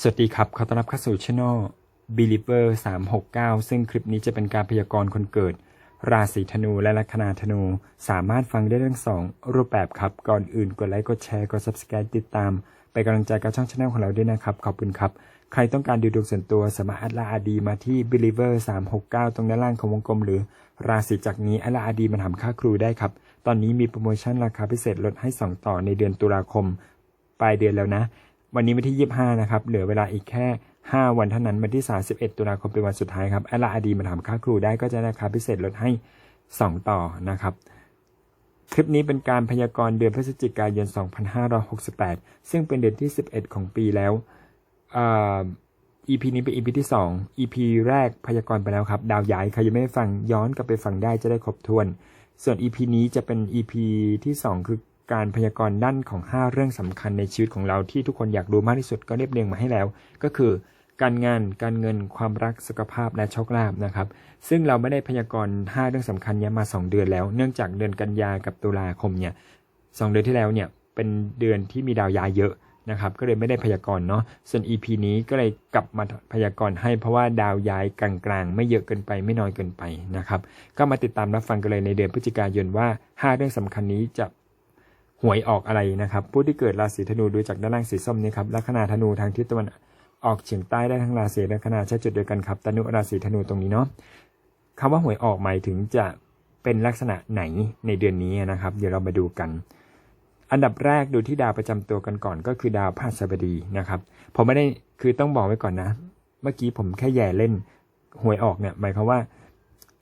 สวัสดีครับ ขอต้อนรับเข้าสู่ช่อง Believer 369 ซึ่งคลิปนี้จะเป็นการพยากรณ์คนเกิด ราศีธนูและลัคนาธนู สามารถฟังได้ทั้งสองรูปแบบครับ ก่อนอื่นกดไลค์ กดแชร์ กด Subscribe ติดตาม ไปกำลังใจกับช่องช anel ของเราด้วยนะครับ ขอบคุณครับ ใครต้องการดูดวงส่วนตัวสามารถอดไลน์อาดีมาที่ Believer 369 ตรงด้านล่างของวงกลม หรือราศีจากนี้อดไลน์อาดีมาถามค่าครูได้ครับ ตอนนี้มีโปรโมชั่นราคาพิเศษลดให้ 2 ต่อในเดือนตุลาคมปลายเดือนแล้วนะ วันนี้วันที่ 25 นะครับ เหลือเวลาอีกแค่ 5 วันเท่านั้น วันที่ 31 ตุลาคมเป็นวันสุดท้ายครับแอลลาอดีมาถามค่าครูได้ก็จะราคาพิเศษลดให้ 2 ต่อนะครับ คลิปนี้เป็นการพยากรณ์เดือนพฤศจิกายน 2568 ซึ่งเป็นเดือนที่ 11 ของปีแล้วเอ่อ EP นี้เป็น EP ที่ 2 EP แรกพยากรณ์ไปแล้วครับ ดาวย้ายใครยังไม่ได้ฟังย้อนกลับไปฟังได้จะได้ครบถ้วน ส่วน EP นี้จะเป็น EP ที่ 2 คือ การพยากรณ์ด้านของ 5 เรื่องสำคัญในชีวิตของเราที่ทุกคนอยากรู้มากที่สุดก็เรียบเรียงมาให้แล้ว ก็คือ การงานการเงินความรักสุขภาพและโชคลาภนะครับ ซึ่งเราไม่ได้พยากรณ์ 5 เรื่องสำคัญเนี้ยมา 2 เดือนแล้ว เนื่องจากเดือนกันยากับตุลาคมเนี่ยสองเดือนที่แล้วเนี่ยเป็นเดือนที่มีดาวย้ายเยอะนะครับก็เลยไม่ได้พยากรณ์เนาะส่วน EP นี้ก็เลยกลับมาพยากรณ์ให้เพราะว่าดาวย้ายกลางๆ ไม่เยอะเกินไปไม่น้อยเกินไปนะครับก็มาติดตามรับฟังกันเลยในเดือนพฤศจิกายนว่า 5 เรื่องสำคัญนี้จะ หวยออกอะไรนะครับ ผู้ที่เกิดราศีธนูดูจากด้านล่างสีส้มนี้ครับลัคนาธนูทางทิศตะวันออกเฉียงใต้ได้ทั้งราศีลัคนาใช้จุดเดียวกันครับตนุราศีธนูตรงนี้เนาะคำว่าหวยออกหมายถึงจะเป็นลักษณะไหนในเดือนนี้นะครับ เดี๋ยวเรามาดูกัน อันดับแรกดูที่ดาวประจำตัวกันก่อนก็คือดาวพฤหัสบดีนะครับ ผมไม่ได้คือต้องบอกไว้ก่อนนะ เมื่อกี้ผมแค่แย่เล่นหวยออกเนี่ยหมายความว่า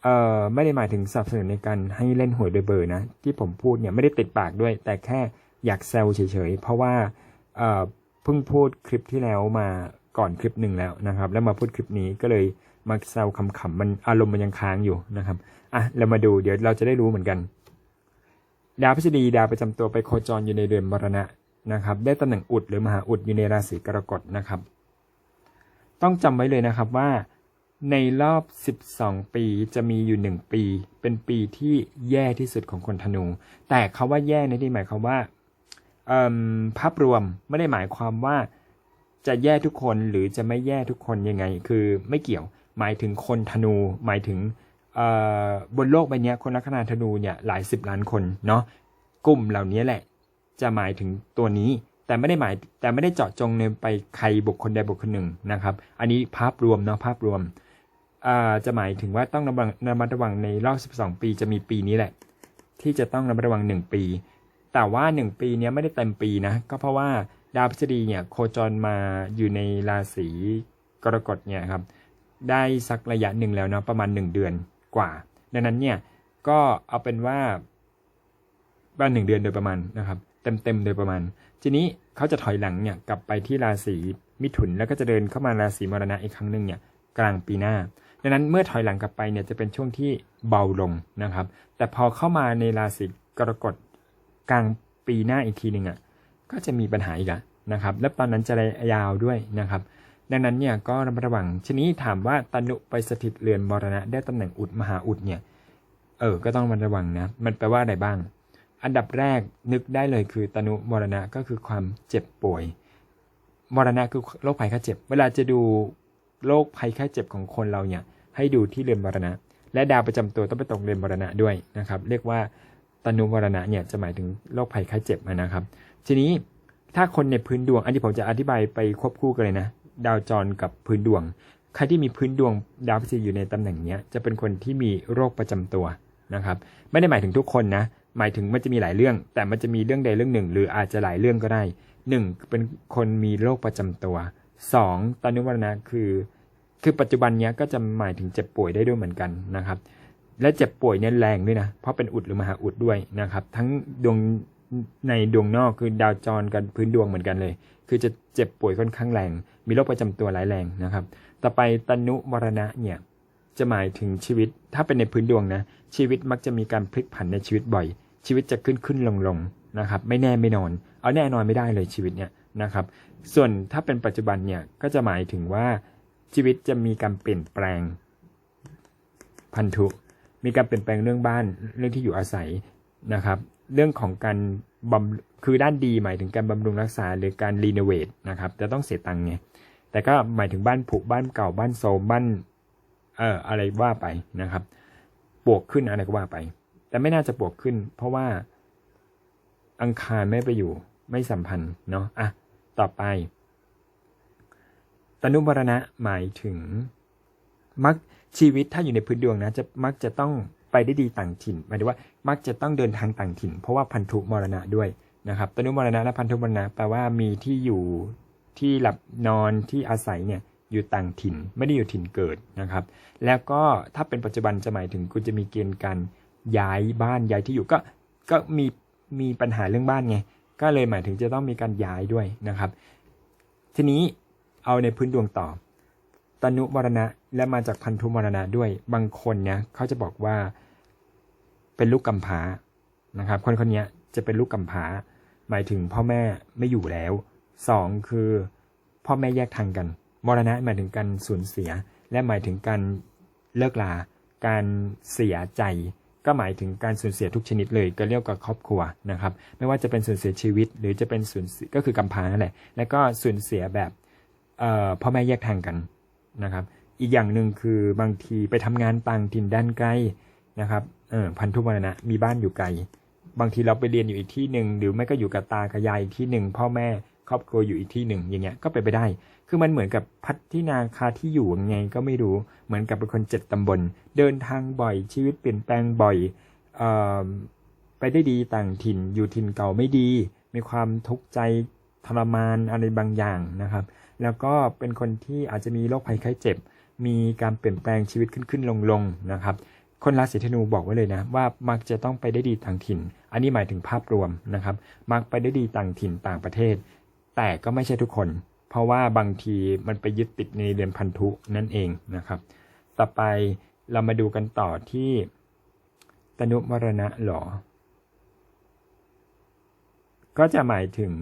เอ่อไม่ได้หมายถึงสนับสนุนในการให้เล่นหวยโดยเบอร์นะ ที่ผมพูดเนี่ยไม่ได้ติดปากด้วย แต่แค่อยากแซวเฉยๆ เพราะว่าเอ่อเพิ่งพูดคลิปที่แล้วมาก่อนคลิปหนึ่งแล้วนะครับ แล้วมาพูดคลิปนี้ก็เลยมาแซวขำๆมันอารมณ์มันยังค้างอยู่นะครับอะเรามาดูเดี๋ยวเราจะได้รู้เหมือนกัน ดาวพฤษฎีดาวประจำตัวไปโคจรอยู่ในเดือนมรณะนะครับ ได้ตำแหน่งอุดหรือมหาอุดอยู่ในราศีกรกฎนะครับ ต้องจำไว้เลยนะครับว่า ในรอบ 12 ปีจะมีอยู่ 1 ปี เป็นปีที่แย่ที่สุดของคนธนู แต่คาว่าแย่ในที่หมายความว่าภาพรวมไม่ได้หมายความว่าจะแย่ทุกคนหรือจะไม่แย่ทุกคนยังไง คือไม่เกี่ยวหมายถึงคนธนู หมายถึงบนโลกใบนี้คนลัคนาธนูเนี่ยหลายสิบล้านคนเนาะกลุ่มเหล่านี้แหละ จะหมายถึงตัวนี้แต่ไม่ได้หมายแต่ไม่ได้เจาะจงในไปใครบุคคลใดบุคคลหนึ่งนะครับ อันนี้ภาพรวมเนาะภาพรวม จะหมายถึงว่าต้องระวังระมัดระวังในรอบ 12 ปีจะมีปีนี้แหละ ที่จะต้องระมัดระวัง 1 ปี แต่ว่า 1 ปีนี้ไม่ได้เต็มปีนะ ก็เพราะว่าดาวพฤษฎีเนี่ยโคจรมาอยู่ในราศีกรกฎเนี่ยครับได้สักระยะหนึ่งแล้วเนาะประมาณ 1 เดือนกว่า ดังนั้นเนี่ยก็เอาเป็นว่าบ้านหนึ่งเดือนโดยประมาณนะครับ เต็มเต็มๆโดยประมาณ ทีนี้เขาจะถอยหลังเนี่ยกลับไปที่ราศีมิถุนแล้วก็จะเดินเข้ามาราศีมรณะอีกครั้งหนึ่งเนี่ยกลางปีหน้า ดังนั้นเมื่อถอยหลังกลับไปเนี่ยจะเป็นช่วงที่เบาลงนะครับ แต่พอเข้ามาในราศีกรกฎกลางปีหน้าอีกทีหนึ่งอะก็จะมีปัญหาอีกอะนะครับ และตอนนั้นจะระยะยาวด้วยนะครับ ดังนั้นเนี่ยก็ระมัดระวังทีนี้ถามว่าตนุไปสถิตเรือนมรณะ ได้ตำแหน่งอุดมหาอุดเนี่ยเออก็ต้องระมัดระวังนะมันแปลว่าอะไรบ้าง อันดับแรกนึกได้เลยคือตนุมรณะก็คือความเจ็บป่วยมรณะคือโรคภัยไข้เจ็บ เวลาจะดูโรคภัยไข้เจ็บของคนเราเนี่ย ให้ดูที่เรือนมรณะ และดาวประจำตัวต้องไปตกเรือนมรณะด้วยนะครับ เรียกว่าตนุมรณะเนี่ยจะหมายถึงโรคภัยไข้เจ็บนะครับ ทีนี้ถ้าคนในพื้นดวง อันนี้ผมจะอธิบายไปควบคู่กันเลยนะ ดาวจรกับพื้นดวง ใครที่มีพื้นดวงดาวพฤหัสอยู่ในตำแหน่งเนี้ยจะเป็นคนที่มีโรคประจำตัวนะครับ ไม่ได้หมายถึงทุกคนนะ หมายถึงมันจะมีหลายเรื่อง แต่มันจะมีเรื่องใดเรื่องหนึ่ง หรืออาจจะหลายเรื่องก็ได้หนึ่งเป็นคนมีโรคประจำตัวสองตานุวรณะคือ คือปัจจุบันเนี้ยก็จะหมายถึงเจ็บป่วยได้ด้วยเหมือนกันนะครับ และเจ็บป่วยเนี่ยแรงด้วยนะ เพราะเป็นอุดหรือมหาอุดด้วยนะครับ ทั้งดวงในดวงนอกคือดาวจรกับพื้นดวงเหมือนกันเลย คือจะเจ็บป่วยค่อนข้างแรง มีโรคประจำตัวหลายแรงนะครับ ต่อไปตนุมรณะเนี่ยจะหมายถึงชีวิต ถ้าเป็นในพื้นดวงนะ ชีวิตมักจะมีการพลิกผันในชีวิตบ่อย ชีวิตจะขึ้นขึ้นลงลงนะครับ ไม่แน่ไม่นอน เอาแน่นอนไม่ได้เลยชีวิตเนี่ยนะครับ ส่วนถ้าเป็นปัจจุบันเนี่ยก็จะหมายถึงว่า ชีวิตจะมีการเปลี่ยนแปลง พันธุมีการเปลี่ยนแปลงเรื่องบ้านเรื่องที่อยู่อาศัยนะครับ เรื่องของการบำคือด้านดีหมายถึงการบำรุงรักษาหรือการรีโนเวทนะครับจะต้องเสียตังค์ไงแต่ก็หมายถึงบ้านผุบ้านเก่าบ้านโซมบ้านเอ่ออะไรว่าไปนะครับปวกขึ้นอะไรก็ว่าไป แต่ไม่น่าจะปวกขึ้น เพราะว่าอังคารไม่ไปอยู่ไม่สัมพันธ์เนาะอะต่อไป ตนุมรณะหมายถึง มักชีวิตถ้าอยู่ในพื้นดวงนะจะมักจะต้องไปได้ดีต่างถิ่นหมายถึงว่ามักจะต้องเดินทางต่างถิ่น เพราะว่าพันธุมรณะด้วยนะครับตนุมรณะและพันธุมรณะแปลว่ามีที่อยู่ที่หลับนอนที่อาศัยเนี่ยอยู่ต่างถิ่นไม่ได้อยู่ถิ่นเกิดนะครับ แล้วก็ถ้าเป็นปัจจุบันจะหมายถึงคุณจะมีเกณฑ์การย้ายบ้านย้ายที่อยู่ก็ก็มีมีปัญหาเรื่องบ้านไงก็เลยหมายถึงจะต้องมีการย้ายด้วยนะครับ ทีนี้ เอาในพื้นดวงต่อ ตนุมรณะและมาจากพันธุมรณะด้วย บางคนเนี่ยเขาจะบอกว่าเป็นลูกกำพร้านะครับ คนคนนี้จะเป็นลูกกำพร้าหมายถึงพ่อแม่ไม่อยู่แล้วสองคือพ่อแม่แยกทางกัน มรณะหมายถึงการสูญเสีย และหมายถึงการเลิกลา การเสียใจ ก็หมายถึงการสูญเสียทุกชนิดเลยก็เรียกกับครอบครัวนะครับ ไม่ว่าจะเป็นสูญเสียชีวิต หรือจะเป็นสูญเสียก็คือกำพร้านั่นแหละ แล้วก็สูญเสียแบบ พ่อแม่แยกทางกันนะครับ อีกอย่างหนึ่งคือบางทีไปทำงานต่างถิ่นด้านไกลนะครับพันธุมรณะมีบ้านอยู่ไกล บางทีเราไปเรียนอยู่อีกที่หนึ่งหรือไม่ก็อยู่กับตากับยายอีกที่หนึ่งพ่อแม่ครอบครัวอยู่อีกที่หนึ่งอย่างเงี้ยก็ไปไปได้ คือมันเหมือนกับพัฒนาคาที่อยู่ยังไงก็ไม่รู้ เหมือนกับเป็นคนเจ็ดตำบล เดินทางบ่อยชีวิตเปลี่ยนแปลงบ่อยออไปได้ดีต่างถิ่นอยู่ถิ่นเก่าไม่ดี มีความทุกข์ใจทรมานอะไรบางอย่างนะครับ แล้วก็เป็นคนที่อาจจะมีโรคภัยไข้เจ็บ มีการเปลี่ยนแปลงชีวิตขึ้นขึ้นลงลงนะครับคนราศีธนูบอกไว้เลยนะว่ามักจะต้องไปได้ดีต่างถิ่น อันนี้หมายถึงภาพรวมนะครับมักไปได้ดีต่างถิ่นต่างประเทศ แต่ก็ไม่ใช่ทุกคน เพราะว่าบางทีมันไปยึดติดในเดือนพันธุนั่นเองนะครับ ต่อไปเรามาดูกันต่อที่ตนุมรณะหรอ ก็จะหมายถึง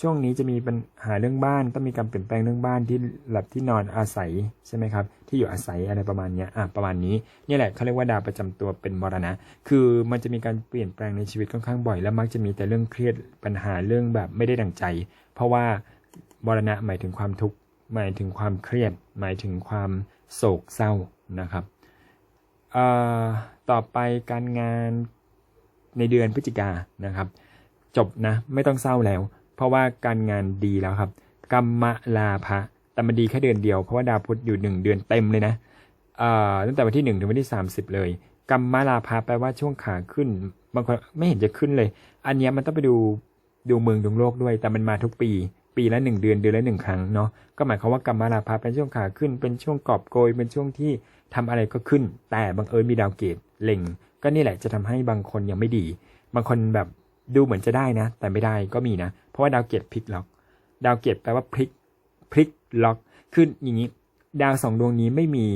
ช่วงนี้จะมีปัญหาเรื่องบ้านต้องมีการเปลี่ยนแปลงเรื่องบ้านที่หลับที่นอนอาศัยใช่ไหมครับ ที่อยู่อาศัยอะไรประมาณนี้อะประมาณนี้นี่แหละเขาเรียกว่าดาวประจำตัวเป็นมรณะ คือมันจะมีการเปลี่ยนแปลงในชีวิตค่อนข้างบ่อย และมักจะมีแต่เรื่องเครียดปัญหาเรื่องแบบไม่ได้ดังใจ เพราะว่ามรณะหมายถึงความทุกข์หมายถึงความเครียด หมายถึงความโศกเศร้านะครับเอ่อต่อไปการงานในเดือนพฤศจิกานะครับ จบนะไม่ต้องเศร้าแล้ว เพราะว่าการงานดีแล้วครับกรรมลาภะแต่มันดีแค่เดือนเดียวเพราะว่าดาวพุธอยู่หนึ่งเดือนเต็มเลยนะตั้งแต่วันที่หนึ่งถึงวันที่สามสิบเลยกรรมลาภะแปลว่าช่วงขาขึ้น บางคนไม่เห็นจะขึ้นเลย อันนี้มันต้องไปดูดูเมืองดวงโลกด้วย แต่มันมาทุกปี ปีละหนึ่งเดือนเดือนละหนึ่งครั้งเนาะก็หมายความว่ากรรมลาภะเป็นช่วงขาขึ้น เป็นช่วงกอบโกยเป็นช่วงที่ทำอะไรก็ขึ้น แต่บังเอิญมีดาวเกตเล็ง ก็นี่แหละจะทำให้บางคนยังไม่ดี บางคนแบบดูเหมือนจะได้นะ แต่ไม่ได้ก็มีนะ ราะว่าดาวเกตพลิกล็อก ดาวเกตแปลว่าพลิกพลิกล็อกคืออย่างนี้ ดาวสองดวงนี้ไม่มี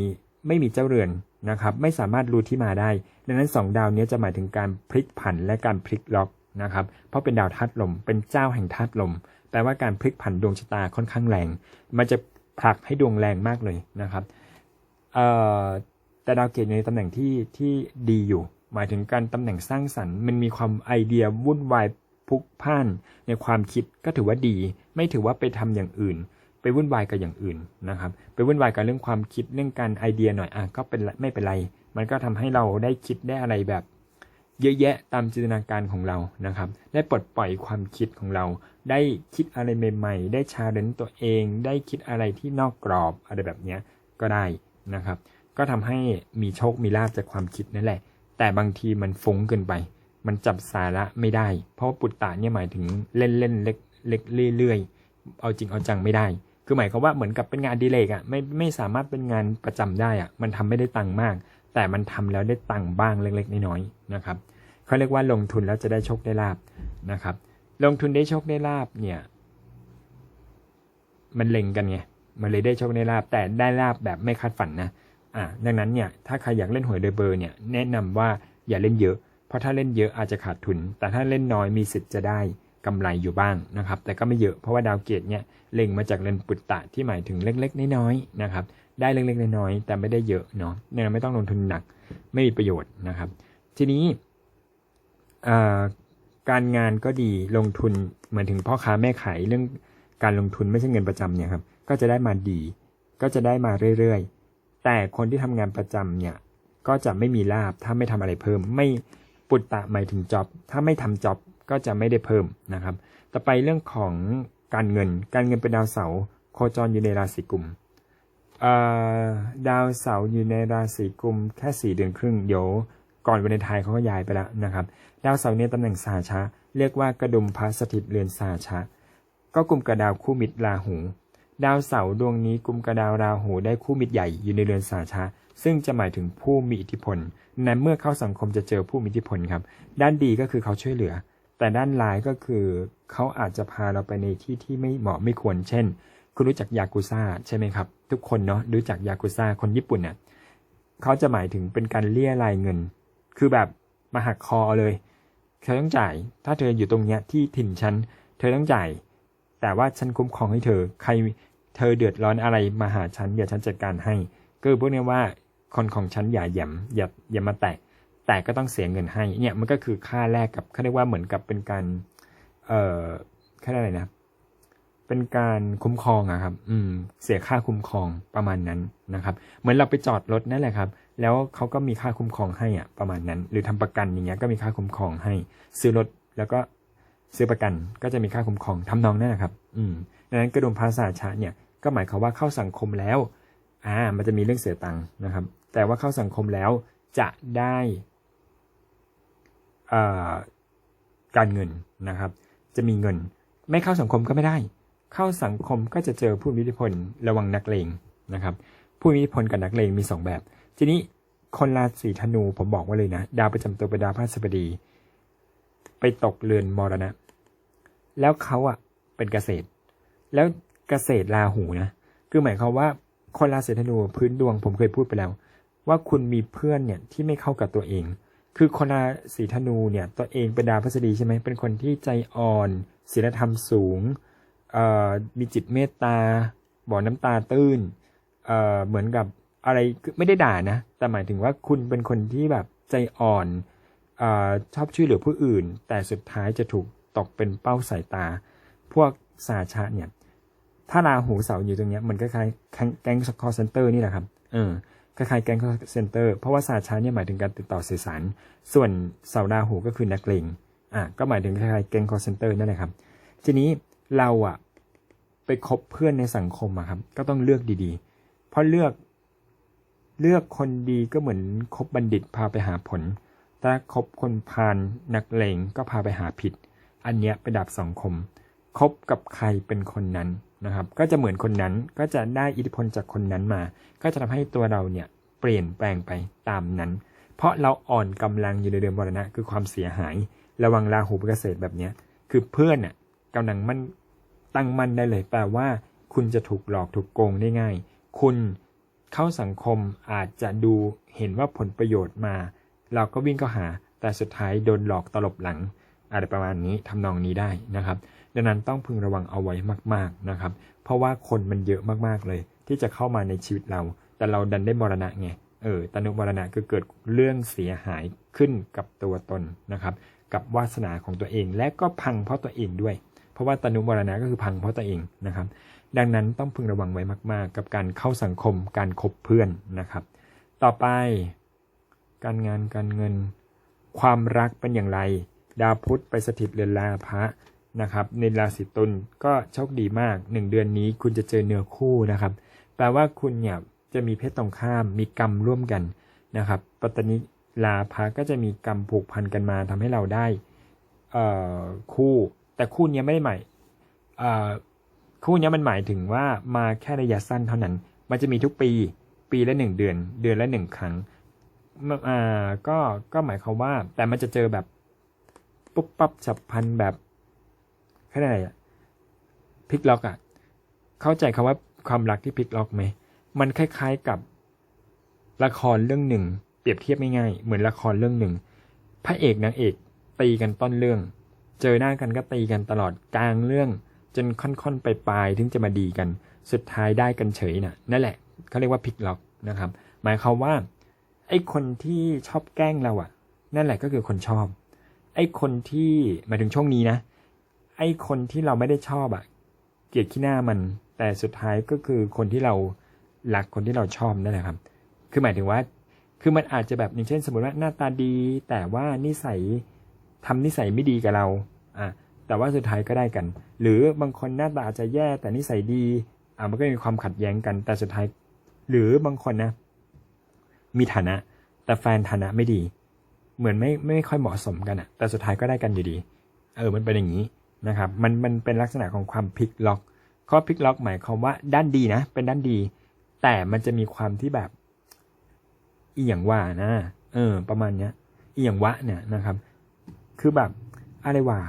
ไม่มีเจ้าเรือนนะครับ ไม่สามารถรู้ที่มาได้ ดังนั้นสองดาวนี้จะหมายถึงการพลิกผันและการพลิกล็อกนะครับ เพราะเป็นดาวธาตุลม เป็นเจ้าแห่งธาตุลม แปลว่าการพลิกผันดวงชะตาค่อนข้างแรง มันจะผลักให้ดวงแรงมากเลยนะครับแต่ดาวเกตอยู่ในตำแหน่งที่ที่ดีอยู่ หมายถึงการตำแหน่งสร้างสรรค์ มันมีความไอเดียวุ่นวาย พุกพ่านในความคิดก็ถือว่าดี ไม่ถือว่าไปทำอย่างอื่น ไปวุ่นวายกับอย่างอื่นนะครับ ไปวุ่นวายกับเรื่องความคิดเรื่องการไอเดียหน่อยอะก็เป็นไม่เป็นไร มันก็ทำให้เราได้คิดได้อะไรแบบ เยอะแยะตามจินตนาการของเรานะครับ ได้ปลดปล่อยความคิดของเรา ได้คิดอะไรใหม่ ๆ ได้ชาเลนตัวเอง ได้คิดอะไรที่นอกกรอบอะไรแบบเนี้ยก็ได้นะครับ ก็ทำให้มีโชคมีลาภจากความคิดนั่นแหละ แต่บางทีมันฟุ้งเกินไป มันจับสาระไม่ได้ เพราะว่าปุตตะเนี่ยหมายถึงเล่นเล่นเล็กเล็กเรื่อยๆ เอาจริงเอาจังไม่ได้ คือหมายความว่าเหมือนกับเป็นงานดีเลกอะ่ะไม่ไม่สามารถเป็นงานประจำได้อะ่ะมันทำไม่ได้ตังค์มาก แต่มันทำแล้วได้ตังค์บ้างเล็กๆน้อยๆนะครับเขาเรียกว่าลงทุนแล้วจะได้โชคได้ลาบนะครับ ลงทุนได้โชคได้ลาบเนี่ย มันเล็งกันไงมันเลยได้โชคได้ลาบแต่ได้ลาบแบบไม่คาดฝันนะอ่าดังนั้นเนี่ยถ้าใครอยากเล่นหวยโดยเบอร์เนี่ยแนะนำว่าอย่าเล่นเยอะ ราะถ้าเล่นเยอะอาจจะขาดทุน แต่ถ้าเล่นน้อยมีสิทธิ์จะได้กำไรอยู่บ้างนะครับ แต่ก็ไม่เยอะเพราะว่าดาวเกตเนี่ยเล็งมาจากเลนปุตตะที่หมายถึงเล็กๆน้อยๆนะครับ ได้เล็กๆน้อยๆแต่ไม่ได้เยอะเนาะเนี่ยไม่ต้องลงทุนหนักไม่มีประโยชน์นะครับ ทีนี้การงานก็ดีลงทุนเหมือนถึงพ่อค้าแม่ขายเรื่องการลงทุนไม่ใช่เงินประจำเนี่ยครับก็จะได้มาดี ก็จะได้มาเรื่อยๆ แต่คนที่ทำงานประจำเนี่ยก็จะไม่มีลาบถ้าไม่ทำอะไรเพิ่มไม่ ปุตตะหมายถึงจ็อบถ้าไม่ทำจ็อบก็จะไม่ได้เพิ่มนะครับ ต่อไปเรื่องของการเงิน การเงินเป็นดาวเสาร์โคจรอยู่ในราศีกุมดาวเสาร์อยู่ในราศีกุมแค่สี่เดือนครึ่งเดี๋ยวก่อนวันในไทยเขาก็ย้ายไปแล้วนะครับ ดาวเสาร์เนี่ยตำแหน่งสาชะ เรียกว่ากระดุมพระสถิตเรือนสาชะ ก็กลุ่มกับดาวคู่มิตรราหู ดาวเสาร์ดวงนี้กลุ่มกับดาวราหูได้คู่มิตรใหญ่อยู่ในเรือนสาชะซึ่งจะหมายถึงผู้มีอิทธิพลในเมื่อเข้าสังคมจะเจอผู้มีอิทธิพลครับ ด้านดีก็คือเขาช่วยเหลือ แต่ด้านร้ายก็คือเขาอาจจะพาเราไปในที่ที่ไม่เหมาะไม่ควร เช่น คุณรู้จักยากุซ่าใช่ไหมครับ ทุกคนเนาะรู้จักยากุซ่าคนญี่ปุ่นเนี่ยเขาจะหมายถึงเป็นการเลี่ยรายเงิน คือแบบมาหักคอเอาเลยเธอต้องจ่าย ถ้าเธออยู่ตรงเนี้ยที่ถิ่นฉัน เธอต้องจ่าย แต่ว่าฉันคุ้มครองให้เธอ ใครเธอเดือดร้อนอะไรมาหาฉันเดี๋ยวฉันจัดการให้ก็พวกเนี้ยว่าคนของฉันอย่าแหย่มอย่าอย่ามาแตะแต่ก็ต้องเสียเงินให้เนี่ยมันก็คือค่าแรกกับเขาเรียกว่าเหมือนกับเป็นการเอ่อค่าอะไรนะเป็นการคุ้มครองอะครับ อืม เสียค่าคุ้มครองประมาณนั้นนะครับ เหมือนเราไปจอดรถนั่นแหละครับ แล้วเขาก็มีค่าคุ้มครองให้อะประมาณนั้น หรือทำประกันอย่างเงี้ยก็มีค่าคุ้มครองให้ ซื้อรถแล้วก็ ซื้อประกันก็จะมีค่าคุ้มครองทำนองนั่นแหละครับ อืมดังนั้นกระดุมภาษาชะเนี่ยก็หมายความว่าเข้าสังคมแล้วอ่ามันจะมีเรื่องเสียตังค์นะครับ แต่ว่าเข้าสังคมแล้วจะได้อ่าการเงินนะครับ จะมีเงิน ไม่เข้าสังคมก็ไม่ได้ เข้าสังคมก็จะเจอผู้มีอิทธิพลระวังนักเลงนะครับ ผู้มีอิทธิพลกับนักเลงมีสองแบบ ทีนี้คนราศีธนูผมบอกไว่าเลยนะ ดาวประจำตัวเป็นดาวพฤหัสบดี ไปตกเรือนมรณะ แล้วเขาอะเป็นเกษตร แล้วเกษตรราหูนะคือหมายความว่าคนราศีธนูพื้นดวงผมเคยพูดไปแล้ว ว่าคุณมีเพื่อนเนี่ยที่ไม่เข้ากับตัวเอง คือคนราศีธนูเนี่ยตัวเองเป็นดาวพฤหัสบดีใช่ไหมเป็นคนที่ใจอ่อนศีลธรรมสูงเอ่อมีจิตเมตตาบ่อน้ำตาตื้นเอ่อเหมือนกับอะไรคือไม่ได้ด่านะ แต่หมายถึงว่าคุณเป็นคนที่แบบใจอ่อนเอ่อชอบช่วยเหลือผู้อื่น แต่สุดท้ายจะถูก ตกเป็นเป้าสายตา พวกสาชะเนี่ย ถ้าราหูเสาอยู่ตรงเนี้ยมันก็คล้ายแก๊งคอเซนเตอร์นี่แหละครับ เออคล้ายๆแก๊งคอเซนเตอร์เพราะว่าศาชาเนี่ยหมายถึงการติดต่อสื่อสาร ส่วนเสาราหูก็คือนักเลงอะก็หมายถึงคล้ายๆแก๊งคอเซนเตอร์นั่นแหละครับ ทีนี้เราอะไปคบเพื่อนในสังคมอะครับ ก็ต้องเลือกดีๆ เพราะเลือกเลือกคนดีก็เหมือนคบบัณฑิตพาไปหาผล ถ้าคบคนพาลนักเลงก็พาไปหาผิด อันเนี้ยเป็นดาบสังคมคบกับใครเป็นคนนั้นนะครับ ก็จะเหมือนคนนั้นก็จะได้อิทธิพลจากคนนั้นมา ก็จะทำให้ตัวเราเนี่ยเปลี่ยนแปลงไปตามนั้น เพราะเราอ่อนกำลังอยู่ในเดือนมรณะคือความเสียหาย ระวังราหูเป็นเกษตรแบบเนี้ยคือเพื่อนน่ะกำลังมันตั้งมั่นได้เลยแปลว่า คุณจะถูกหลอกถูกโกงได้ง่าย คุณเข้าสังคมอาจจะดูเห็นว่าผลประโยชน์มา เราก็วิ่งเข้าหาแต่สุดท้ายโดนหลอกตลบหลัง อะไรประมาณนี้ทำนองนี้ได้นะครับ ดังนั้นต้องพึงระวังเอาไว้มาก ๆนะครับ เพราะว่าคนมันเยอะมากๆเลย ที่จะเข้ามาในชีวิตเรา แต่เราดันได้มรณะไงเออตนุมรณะคือเกิดเรื่องเสียหายขึ้นกับตัวตนนะครับ กับวาสนาของตัวเอง และก็พังเพราะตัวเองด้วย เพราะว่าตนุมรณะก็คือพังเพราะตัวเองนะครับ ดังนั้นต้องพึงระวังไว้มาก ๆ กับการเข้าสังคมการคบเพื่อนนะครับ ต่อไป การงานการเงิน ความรักเป็นอย่างไร ดาวพุธไปสถิตเรือนลาพระนะครับในราศีตุลก็โชคดีมาก 1 เดือนนี้คุณจะเจอเนื้อคู่นะครับแปลว่าคุณเนี่ยจะมีเพศตรงข้ามมีกรรมร่วมกันนะครับปัตตนิลาภะก็จะมีกรรมผูกพันกันมาทำให้เราได้คู่ แต่คู่เนี้ยไม่ได้หมายคู่เนี้ยมันหมายถึงว่ามาแค่ระยะสั้นเท่านั้น มันจะมีทุกปีปีละหนึ่งเดือน เดือนละหนึ่งครั้งก็ก็หมายความว่าแต่มันจะเจอแบบ ปุ๊บปั๊บฉับพันแบบแค่ไหนอะพลิกล็อกอะเข้าใจคำว่าความรักที่พลิกล็อกไหมมันคล้ายๆกับละครเรื่องหนึ่ง เปรียบเทียบง่ายๆเหมือนละครเรื่องหนึ่งพระเอกนางเอกตีกันต้นเรื่อง เจอหน้ากันก็ตีกันตลอดกลางเรื่อง จนค่อนๆไปปลายถึงจะมาดีกัน สุดท้ายได้กันเฉยน่ะนั่นแหละเขาเรียกว่าพลิกล็อกนะครับ หมายความว่าไอ้คนที่ชอบแกล้งเราอะ นั่นแหละก็คือคนชอบ ไอ้คนที่หมายถึงช่วงนี้นะ ไอ้คนที่เราไม่ได้ชอบอะเกลียดขี้หน้ามัน แต่สุดท้ายก็คือคนที่เรารักคนที่เราชอบนั่นแหละครับ คือหมายถึงว่า คือมันอาจจะแบบอย่างเช่น สมมติว่าหน้าตาดี แต่ว่านิสัยทำนิสัยไม่ดีกับเรา อะ แต่ว่าสุดท้ายก็ได้กัน หรือบางคนหน้าตาอาจจะแย่แต่นิสัยดี อะ มันก็มีความขัดแย้งกัน แต่สุดท้าย หรือบางคนนะ มีฐานะ แต่แฟนฐานะไม่ดี เหมือนไม่ไม่ค่อยเหมาะสมกันอะแต่สุดท้ายก็ได้กันอยู่ดี เออมันเป็นอย่างนี้นะครับ มันมันเป็นลักษณะของความพลิกล็อก ข้อพลิกล็อกหมายความว่าด้านดีนะ เป็นด้านดี แต่มันจะมีความที่แบบอีหยังว่านะ เออ ประมาณเนี้ยอีหยังวะเนี่ยนะครับ คือแบบอะไรว่า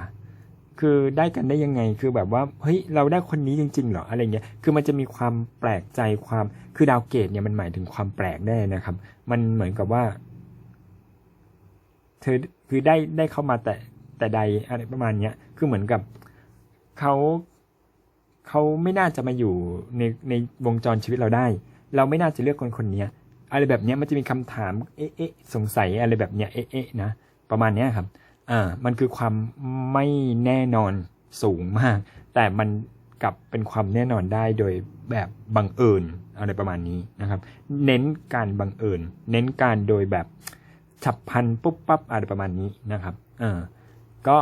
คือได้กันได้ยังไง คือแบบว่า เฮ้ย เราได้คนนี้จริง ๆ เหรอ อะไรเงี้ย คือมันจะมีความแปลกใจความ คือดาวเกตเนี่ยมันหมายถึงความแปลกได้นะครับ มันเหมือนกับว่า เธอคือได้ได้เข้ามาแต่แต่ใดอะไรประมาณเนี้ยคือเหมือนกับเขาเขาไม่น่าจะมาอยู่ในในวงจรชีวิตเราได้ เราไม่น่าจะเลือกคนคนนี้อะไรแบบเนี้ยมันจะมีคำถามเอ๊ะสงสัยอะไรแบบเนี้ยเอ๊ะเอ๊ะนะประมาณเนี้ยครับอ่ามันคือความไม่แน่นอนสูงมาก แต่มันกลับเป็นความแน่นอนได้โดยแบบบังเอิญอะไรประมาณนี้นะครับ เน้นการบังเอิญ เน้นการโดยแบบ ฉับพันปุ๊บปั๊บอะไรประมาณนี้นะครับเออก็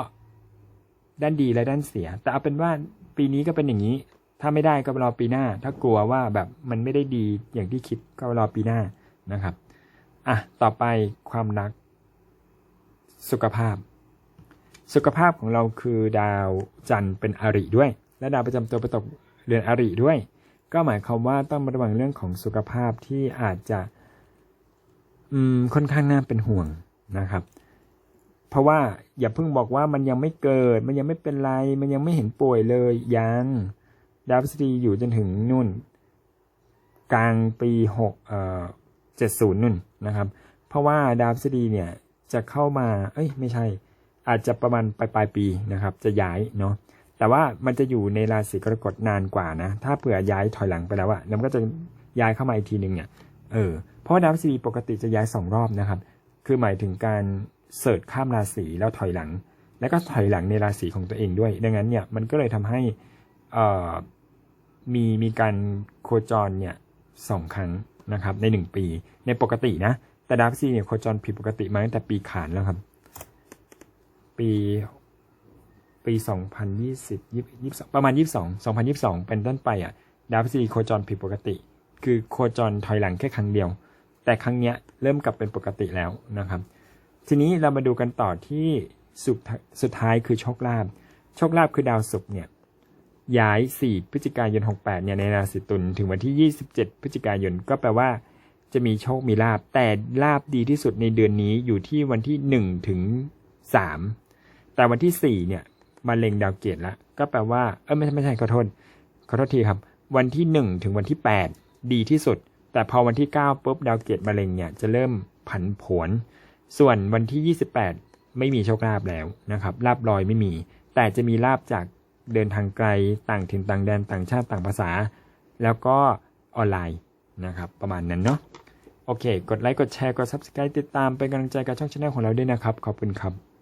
ด้านดีและด้านเสีย แต่เอาเป็นว่าปีนี้ก็เป็นอย่างนี้ ถ้าไม่ได้ก็รอปีหน้า ถ้ากลัวว่าแบบมันไม่ได้ดีอย่างที่คิดก็รอปีหน้านะครับอะต่อไปความรัก สุขภาพ สุขภาพของเราคือดาวจันทร์เป็นอริด้วย และดาวประจำตัวประตกเรือนอริด้วย ก็หมายความว่าต้องระวังเรื่องของสุขภาพที่อาจจะ อืมค่อนข้างน่าเป็นห่วงนะครับ เพราะว่าอย่าเพิ่งบอกว่ามันยังไม่เกิด มันยังไม่เป็นไร มันยังไม่เห็นป่วยเลยยังดาวพฤหัสีอยู่จนถึงนู่น กลางปีหกเอ่อเจ็ดศูนย์นู่นนะครับ เพราะว่าดาวพฤหัสีเนี่ยจะเข้ามา เอ้ย ไม่ใช่ อาจจะประมาณปลายปลายปีนะครับ จะย้ายเนาะแต่ว่ามันจะอยู่ในราศีกรกฎนานกว่านะ ถ้าเผื่อย้ายถอยหลังไปแล้วอะแล้วมันก็จะย้ายเข้ามาอีกทีหนึ่งเนี่ย เออ เพราะดาวพฤหัสบดีปกติจะย้ายสองรอบนะครับ คือหมายถึงการเสิร์ชข้ามราศีแล้วถอยหลัง แล้วก็ถอยหลังในราศีของตัวเองด้วย ดังนั้นเนี่ยมันก็เลยทำให้มีมีการโคจรเนี่ยสองครั้งนะครับในหนึ่งปี ในปกตินะ แต่ดาวพฤหัสบดีเนี่ยโคจรผิดปกติมาตั้งแต่ปีขานแล้วครับ ปีปีสองพันยี่สิบยี่สิบประมาณยี่สิบสองสองพันยี่สิบสองเป็นต้นไปอะดาวพฤหัสบดีโคจรผิดปกติ คือโคจรถอยหลังแค่ครั้งเดียว แต่ครั้งเนี้ยเริ่มกลับเป็นปกติแล้วนะครับ ทีนี้เรามาดูกันต่อที่สุดสุดท้ายคือโชคลาภโชคลาภคือดาวศุกร์เนี่ยย้าย 4 พฤศจิกายน 68 เนี่ยในราศีตุลถึงวันที่ 27 พฤศจิกายนก็แปลว่า จะมีโชคมีลาบแต่ลาบดีที่สุดในเดือนนี้อยู่ที่วันที่ 1 ถึง 3 แต่วันที่ 4 เนี่ยมาเล็งดาวเกตแล้วก็แปลว่าเออไม่ใช่ไม่ใช่ขอโทษขอโทษทีครับ วันที่ 1 ถึงวันที่ 8 ดีที่สุด แต่พอวันที่ 9ปุ๊บดาวเกตมาเล็งเนี่ยจะเริ่มผันผวน ส่วนวันที่ 28 ไม่มีโชคลาภแล้วนะครับลาบลอยไม่มี แต่จะมีลาบจากเดินทางไกลต่างถิ่นต่างแดนต่างชาติต่างภาษา แล้วก็ออนไลน์นะครับประมาณนั้นเนาะโอเค กดไลค์ กดแชร์ กด Subscribe ติดตามเป็นกำลังใจกับช่องช anel ของเราด้วยนะครับ ขอบคุณครับ